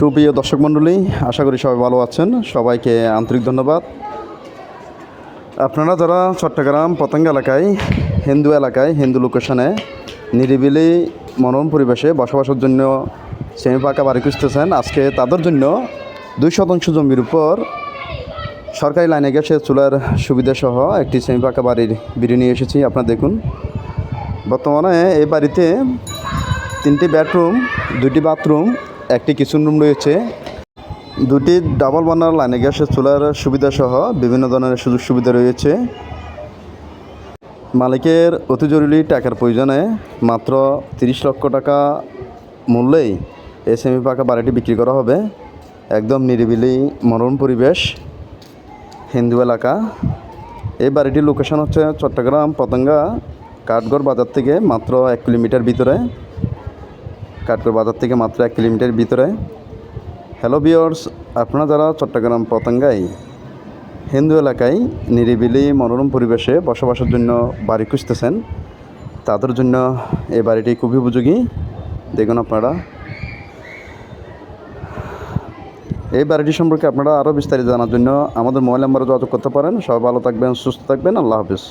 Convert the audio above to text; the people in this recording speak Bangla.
সুপ্রিয় দর্শক মণ্ডলী, আশা করি সবাই ভালো আছেন। সবাইকে আন্তরিক ধন্যবাদ। আপনারা যারা চট্টগ্রাম পতঙ্গ এলাকায়, হিন্দু এলাকায়, হিন্দু লোকেশনে নিরিবিলি মনোরম পরিবেশে বসবাসের জন্য সেমি পাকা বাড়ি খুঁজতেছেন, আজকে তাদের জন্য দুই শতাংশ জমির উপর সরকারি লাইনে গেছে চুলার সুবিধা সহ একটি সেমি পাকা বাড়ির বিড়ি নিয়ে এসেছি। আপনারা দেখুন, বর্তমানে এই বাড়িতে তিনটি বেডরুম দুটি বাথরুম একটি কিচেন রুম রয়েছে। দুটি ডাবল বার্নার লাইনে গ্যাসের চুলার সুবিধা সহ বিভিন্ন ধরনের সুযোগ সুবিধা রয়েছে। মালিকের অতি জরুরি টাকার প্রয়োজনে মাত্র তিরিশ লক্ষ টাকা মূল্যেই এই সেমি পাকা বাড়িটি বিক্রি করা হবে। একদম নিরিবিলি মনোরম পরিবেশ, হিন্দু এলাকা। এই বাড়িটির লোকেশন হচ্ছে চট্টগ্রাম, পতঙ্গা, কাঠগড় বাজার থেকে মাত্র এক কিলোমিটার ভিতরে। কাঠগড় বাজার থেকে মাত্র এক কিলোমিটার ভিতরে। হ্যালো বিয়র্স আপনারা যারা চট্টগ্রাম পতঙ্গায় হিন্দু এলাকায় নিরিবিলি মনোরম পরিবেশে বসবাসের জন্য বাড়ি খুঁজতেছেন, তাদের জন্য এই বাড়িটি খুবই উপযোগী। দেখুন আপনারা। এই বাড়িটি সম্পর্কে আপনারা আরও বিস্তারিত জানার জন্য আমাদের মোবাইল নাম্বারে যোগাযোগ করতে পারেন। সবাই ভালো থাকবেন, সুস্থ থাকবেন। আল্লাহ হাফিজ।